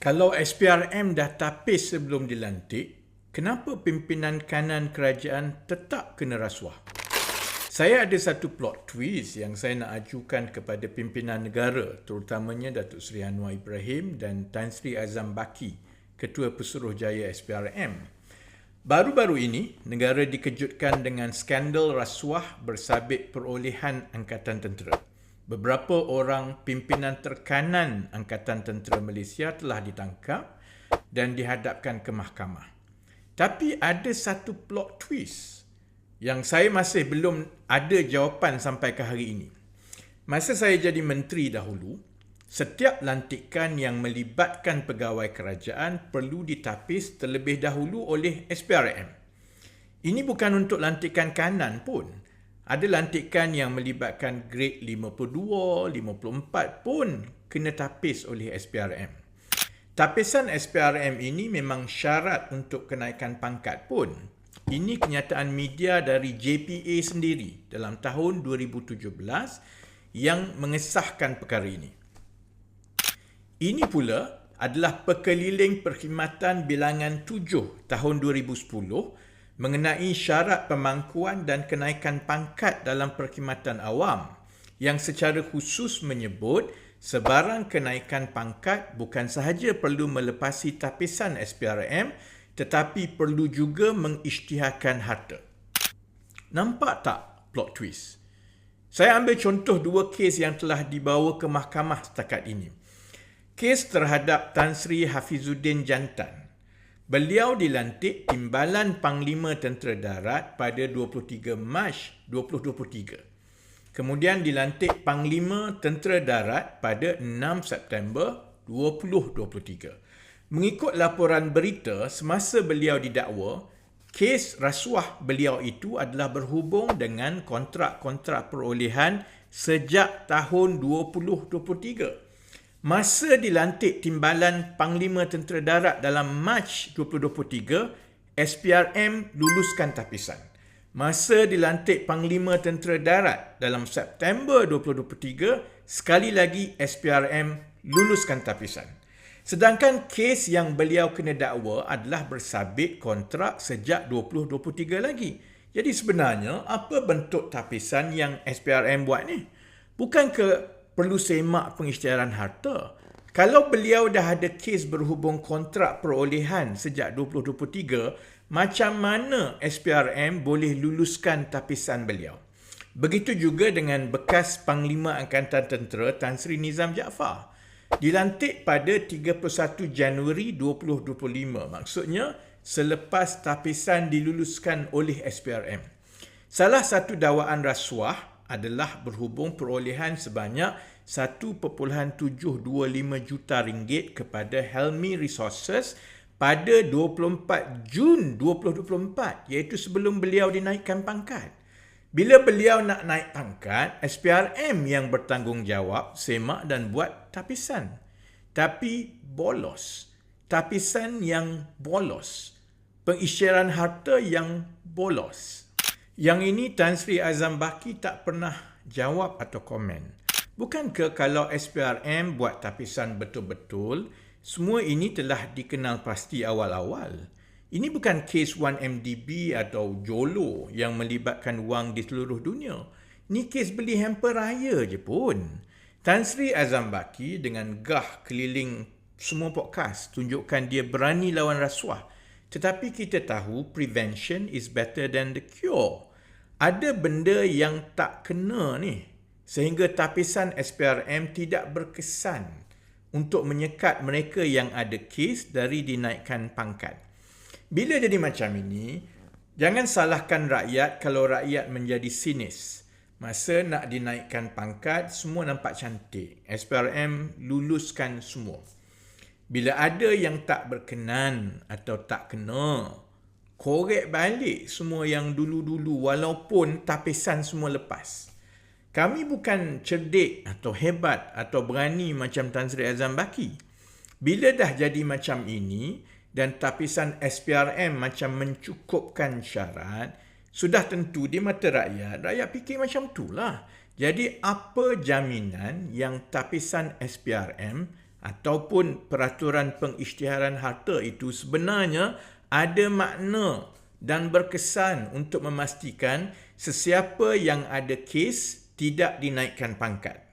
Kalau SPRM dah tapis sebelum dilantik, kenapa pimpinan kanan kerajaan tetap kena rasuah? Saya ada satu plot twist yang saya nak ajukan kepada pimpinan negara, terutamanya Datuk Seri Anwar Ibrahim dan Tan Sri Azam Baki, Ketua Pesuruhjaya SPRM. Baru-baru ini, negara dikejutkan dengan skandal rasuah bersabit perolehan Angkatan Tentera beberapa orang pimpinan terkanan Angkatan Tentera Malaysia telah ditangkap dan dihadapkan ke mahkamah. Tapi ada satu plot twist yang saya masih belum ada jawapan sampai ke hari ini. Masa saya jadi menteri dahulu, setiap lantikan yang melibatkan pegawai kerajaan perlu ditapis terlebih dahulu oleh SPRM. Ini bukan untuk lantikan kanan pun. Ada lantikan yang melibatkan grade 52, 54 pun kena tapis oleh SPRM. Tapisan SPRM ini memang syarat untuk kenaikan pangkat pun. Ini kenyataan media dari JPA sendiri dalam tahun 2017 yang mengesahkan perkara ini. Ini pula adalah perkeliling perkhidmatan bilangan 7 tahun 2010 mengenai syarat pemangkuan dan kenaikan pangkat dalam perkhidmatan awam yang secara khusus menyebut sebarang kenaikan pangkat bukan sahaja perlu melepasi tapisan SPRM tetapi perlu juga mengisytiharkan harta. Nampak tak plot twist? Saya ambil contoh dua kes yang telah dibawa ke mahkamah setakat ini. Kes terhadap Tan Sri Hafizuddin Jantan Beliau dilantik Timbalan Panglima Tentera Darat pada 23 Mac 2023. Kemudian dilantik Panglima Tentera Darat pada 6 September 2023. Mengikut laporan berita, semasa beliau didakwa, kes rasuah beliau itu adalah berhubung dengan kontrak-kontrak perolehan sejak tahun 2023. Masa dilantik Timbalan Panglima Tentera Darat dalam Mac 2023, SPRM luluskan tapisan. Masa dilantik Panglima Tentera Darat dalam September 2023, sekali lagi SPRM luluskan tapisan. Sedangkan kes yang beliau kena dakwa adalah bersabit kontrak sejak 2023 lagi. Jadi sebenarnya apa bentuk tapisan yang SPRM buat ni? Bukan ke perlu semak pengisytiharan harta. Kalau beliau dah ada kes berhubung kontrak perolehan sejak 2023, macam mana SPRM boleh luluskan tapisan beliau? Begitu juga dengan bekas Panglima Angkatan Tentera Tan Sri Nizam Jaafar. Dilantik pada 31 Januari 2025. Maksudnya selepas tapisan diluluskan oleh SPRM. Salah satu dakwaan rasuah adalah berhubung perolehan sebanyak 1.725 juta ringgit kepada Helmi Resources pada 24 Jun 2024 iaitu sebelum beliau dinaikkan pangkat. Bila beliau nak naik pangkat, SPRM yang bertanggungjawab semak dan buat tapisan. Tapi bolos. Tapisan yang bolos. Pengisyaran harta yang bolos. Yang ini Tan Sri Azam Baki tak pernah jawab atau komen. Bukankah kalau SPRM buat tapisan betul-betul, semua ini telah dikenal pasti awal-awal? Ini bukan kes 1MDB atau JOLO yang melibatkan wang di seluruh dunia. Ini kes beli hamper raya je pun. Tan Sri Azam Baki dengan gah keliling semua podcast tunjukkan dia berani lawan rasuah. Tetapi kita tahu prevention is better than the cure ada benda yang tak kena ni sehingga tapisan SPRM tidak berkesan untuk menyekat mereka yang ada kes dari dinaikkan pangkat. Bila jadi macam ini, jangan salahkan rakyat kalau rakyat menjadi sinis. Masa nak dinaikkan pangkat, semua nampak cantik. SPRM luluskan semua. Bila ada yang tak berkenan atau tak kena, korek balik semua yang dulu-dulu walaupun tapisan semua lepas. Kami bukan cerdik atau hebat atau berani macam Tan Sri Azam Baki. Bila dah jadi macam ini dan tapisan SPRM macam mencukupkan syarat, sudah tentu di mata rakyat, rakyat fikir macam itulah. Jadi apa jaminan yang tapisan SPRM ataupun peraturan pengisytiharan harta itu sebenarnya ada makna dan berkesan untuk memastikan sesiapa yang ada kes tidak dinaikkan pangkat.